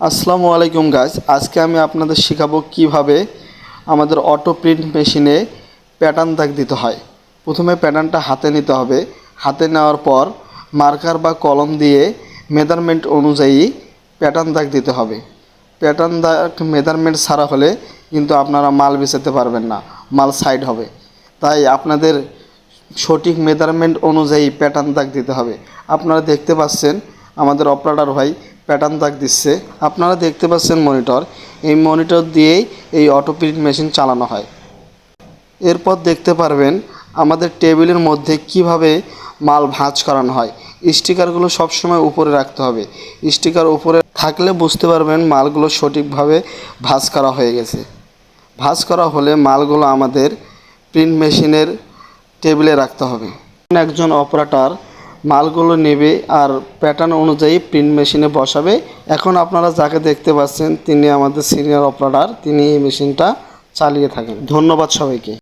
আসসালামু আলাইকুম গাইজ আজকে আমি আপনাদের শেখাবো কীভাবে আমাদের অটো প্রিন্ট মেশিনে প্যাটার্ন দাগ দিতে হয়। প্রথমে প্যাটার্নটা হাতে নিতে হবে। হাতে নেওয়ার পর মার্কার বা কলম দিয়ে মেজারমেন্ট অনুযায়ী প্যাটার্ন দাগ দিতে হবে। প্যাটার্ন দাগ মেজারমেন্ট ছাড়া হলে কিন্তু আপনারা মাল বেচাতে পারবেন না, মাল সাইড হবে। তাই আপনাদের সঠিক মেজারমেন্ট অনুযায়ী প্যাটার্ন দাগ দিতে হবে। আপনারা দেখতে পাচ্ছেন আমাদের অপারেটর ভাই প্যাটার্ন দাগ দিচ্ছে। আপনারা দেখতে পাচ্ছেন মনিটর এই মনিটর দিয়েই এই অটো প্রিন্ট মেশিন চালানো হয়। এরপর দেখতে পারবেন আমাদের টেবিলের মধ্যে কীভাবে মাল ভাঁজ করানো হয়। স্টিকারগুলো সবসময় উপরে রাখতে হবে। স্টিকার উপরে থাকলে বুঝতে পারবেন মালগুলো সঠিকভাবে ভাঁজ করা হয়ে গেছে। ভাঁজ করা হলে মালগুলো আমাদের প্রিন্ট মেশিনের টেবিলে রাখতে হবে। একজন অপারেটর মালগুলো নেবে আর প্যাটার্ন অনুযায়ী প্রিন্ট মেশিনে বসাবে। এখন আপনারা যাকে দেখতে পাচ্ছেন, তিনি আমাদের সিনিয়র অপারেটর তিনি এই মেশিনটা চালিয়ে থাকেন। ধন্যবাদ সবাইকে।